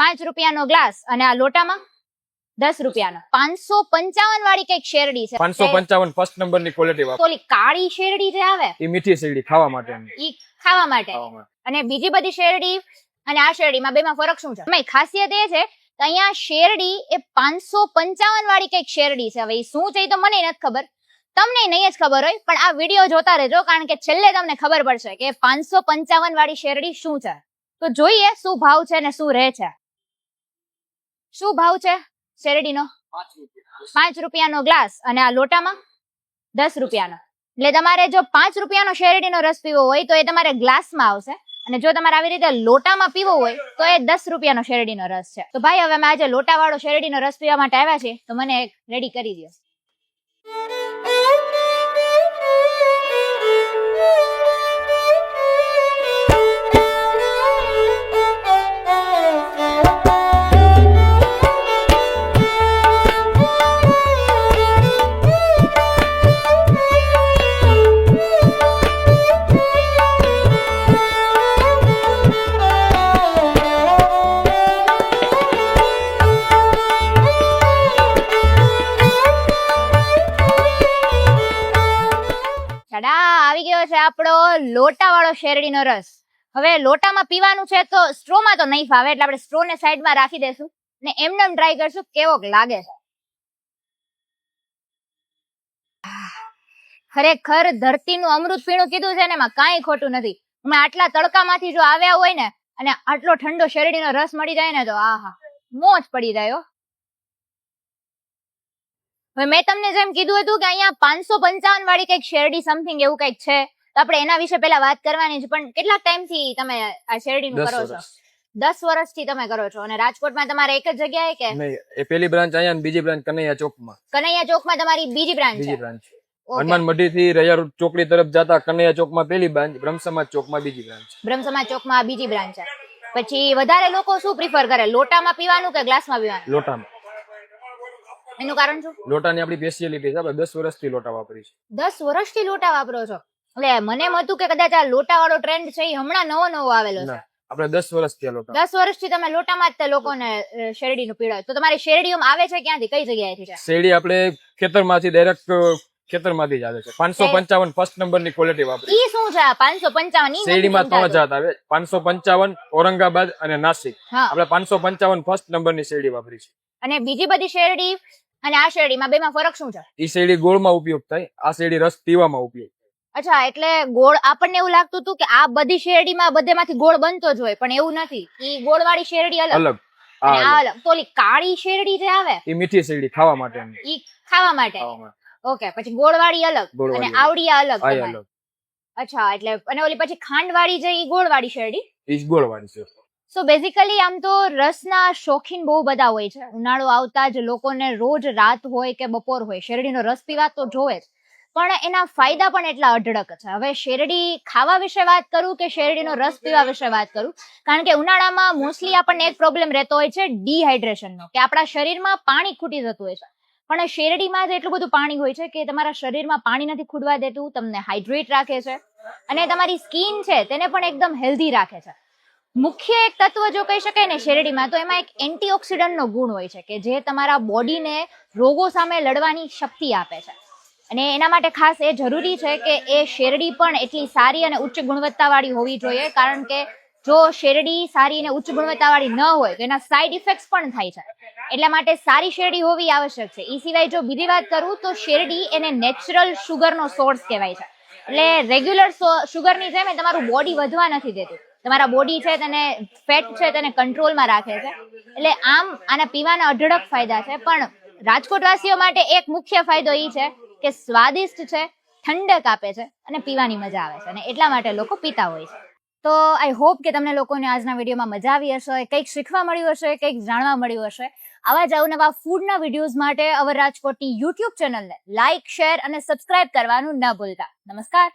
પાંચ રૂપિયાનો ગ્લાસ અને આ લોટામાં દસ રૂપિયાનો. પાંચસો પંચાવન વાળી કંઈક શેરડી છે. પાંચસો પંચાવન ફર્સ્ટ નંબરની ક્વોલિટી ઓલી કાળી શેરડી જે આવે? એ મીઠી શેરડી ખાવા માટે ઈ ખાવા માટે. અને બીજી બધી શેરડી અને આ શેરડીમાં બેમાં ફરક શું છે? એમાં ખાસિયત એ છે કે અહીંયા શેરડી એ પાંચસો પંચાવન વાળી કંઈક શેરડી છે. હવે શું છે એ તો મને નથી ખબર. તમને નહીં જ ખબર હોય પણ આ વીડિયો જોતા રહેજો કારણ કે છેલ્લે તમને ખબર પડશે કે પાંચસો પંચાવન વાળી શેરડી શું છે. તો જોઈએ શું ભાવ છે ને શું રહે છે. શું ભાવ છે શેરડીનો? પાંચ રૂપિયાનો ગ્લાસ અને આ લોટામાં? દસ રૂપિયાનો. એટલે તમારે જો પાંચ રૂપિયાનો શેરડીનો રસ પીવો હોય તો એ તમારે ગ્લાસમાં આવશે અને જો તમારે આવી રીતે લોટામાં પીવો હોય તો એ દસ રૂપિયાનો શેરડીનો રસ છે. તો ભાઈ, હવે અમે આજે લોટાવાળો શેરડીનો રસ પીવા માટે આવ્યા છીએ, તો મને રેડી કરી દો આવી ગયો છે આપણો લોટાવાળો શેરડીનો રસ. હવે લોટામાં પીવાનું છે તો સ્ટ્રોમાં તો નહીં ફાવે, એટલે આપણે સ્ટ્રોને સાઈડમાં રાખી દેશું ને એમને ટ્રાય કરશું કેવોક લાગે છે. ખરેખર ધરતીનું અમૃત પીણું કીધું છે ને એમાં કાંઈ ખોટું નથી. અમે આટલા તડકામાંથી જો આવ્યા હોય ને અને આટલો ઠંડો શેરડીનો રસ મળી જાય ને તો આહા, મોજ પડી જાય મેં તમને જેમ કીધું હતું કે અહીંયા પાંચસો પંચાવન વાળી કંઈક શેરડી સમથિંગ એવું કંઈક છે તો આપણે એના વિશે પેલા વાત કરવાની છે પણ કેટલા ટાઈમથી તમે આ શેરડીનું કરો છો? દસ વર્ષથી તમે કરો છો અને રાજકોટમાં તમારે એક જ જગ્યાએ કે? નહીં એ પેલી બ્રાન્ચ અહીંયા બીજી બ્રાન્ચ કનૈયા ચોકમાં. કનૈયા ચોકમાં તમારી બીજી બ્રાન્ચ બીજી બ્રાન્ચ. હનુમાન મઢી થી રૈયા ચોકડી તરફ જતા કનૈયા ચોકમાં પેલી બ્રાન્ચ બ્રહ્મ સમાજ ચોકમાં બીજી બ્રાન્ચ બ્રહ્મ સમાજ ચોકમાં બીજી બ્રાન્ચ છે. પછી વધારે લોકો શું પ્રિફર કરે? લોટામાં પીવાનું કે ગ્લાસમાં પીવાનું? લોટામાં. એનું કારણ શું? લોટાની આપણી સ્પેશિયાલિટી છે આપણે દસ વર્ષથી લોટા વાપરી છે દસ વર્ષથી લોટા વાપરો છો? એટલે મને એમ હતું કે કદાચ આ લોટા વાળો ટ્રેન્ડ છે એ હમણાં નવો નવો આવેલો છે. આપણે દસ વર્ષથી લોટા. દસ વર્ષથી તમે લોટામાં જ તે લોકોને શેરડીનું પીડાવ તો તમારી શેરડીઓ આવે છે ક્યાંથી? કઈ જગ્યાએથી શેરડી આપણે ખેતરમાંથી ડાયરેક્ટ ખેતરમાંથી જ આવે છે. પાંચસો પંચાવન ફર્સ્ટ નંબરની ક્વોલિટી વાપરી ઈ શું છે? પાંચસો પંચાવન શેરડી માં શેરડીમાં ત્રણ જાત આવે. પાંચસો પંચાવન ઔરંગાબાદ અને નાસિક. આપણે પાંચસો પંચાવન ફર્સ્ટ નંબરની શેરડી વાપરી છે અને બીજી બધી શેરડી અને આ શેરડીમાં બેમાં ફરક શું છે? એ શેરડી ગોળમાં ઉપયોગ થાય આ શેરડી રસ પીવામાં ઉપયોગ અચ્છા એટલે ગોળ આપણને એવું લાગતું હતું કે આ બધી શેરડીમાં બધેમાંથી ગોળ બનતો જ હોય પણ એવું નથી. ઈ ગોળ વાળી શેરડી અલગ. અલગ. અને આ આ અલગ. અલગ. તો ઓલી કાળી શેરડી જે આવે એ મીઠી શેરડી ખાવા માટે ઈ ખાવા માટે. ઓકે પછી ગોળ વાળી અલગ અને આવડિયા અલગ. અચ્છા એટલે અને ઓલી પછી ખાંડ વાળી જે ઈ ગોળ વાળી શેરડી? ઈ ગોળવાળી છે. સો બેઝિકલી આમ તો રસના શોખીન બહુ બધા હોય છે. ઉનાળો આવતા જ લોકોને રોજ રાત હોય કે બપોર હોય. શેરડીનો રસ પીવા તો જોવે જ. પણ એના ફાયદા પણ એટલા અઢળક છે. હવે શેરડી ખાવા વિશે વાત કરું કે શેરડીનો રસ પીવા વિશે વાત કરું? કારણ કે ઉનાળામાં મોસ્ટલી આપણને એક પ્રોબ્લેમ રહેતો હોય છે ડિહાઇડ્રેશનનો કે આપણા શરીરમાં પાણી ખૂટી જતું હોય છે. પણ શેરડીમાં જ એટલું બધું પાણી હોય છે કે તમારા શરીરમાં પાણી નથી ખૂટવા દેતું, તમને હાઇડ્રેટ રાખે છે. અને તમારી સ્કિન છે તેને પણ એકદમ હેલ્ધી રાખે છે. મુખ્ય એક તત્વ જો કહી શકાય ને શેરડીમાં, તો એમાં એક એન્ટીઓક્સિડન્ટનો ગુણ હોય છે કે જે તમારા બોડીને રોગો સામે લડવાની શક્તિ આપે છે. અને એના માટે ખાસ એ જરૂરી છે કે એ શેરડી પણ એટલી સારી અને ઉચ્ચ ગુણવત્તાવાળી હોવી જોઈએ, કારણ કે જો શેરડી સારી અને ઉચ્ચ ગુણવત્તાવાળી ન હોય, તો એના સાઈડ ઇફેક્ટ્સ પણ થાય છે. એટલા માટે સારી શેરડી હોવી આવશ્યક છે. એ સિવાય જો બીજી વાત કરું, તો શેરડી એને નેચરલ શુગરનો સોર્સ કહેવાય છે. એટલે રેગ્યુલર શુગરની જેમ તમારું બોડી વધવા નથી દેતું. તમારા બોડી છે તેને ફેટ છે તેને કંટ્રોલમાં રાખે છે. એટલે આમ આના પીવાના અઢળક ફાયદા છે. પણ રાજકોટવાસીઓ માટે એક મુખ્ય ફાયદો એ છે કે સ્વાદિષ્ટ છે, ઠંડક આપે છે અને પીવાની મજા આવે છે. અને એટલા માટે લોકો પીતા હોય છે. તો આઈ હોપ કે તમને લોકોને આજના વિડીયોમાં મજા આવી હશે, કંઈક શીખવા મળ્યું હશે, કંઈક જાણવા મળ્યું હશે. આવા જ અવનવા ફૂડના વિડીયોઝ માટે અવર રાજકોટની યુટ્યુબ ચેનલને લાઇક શેર અને સબસ્ક્રાઇબ કરવાનું ન ભૂલતા. નમસ્કાર.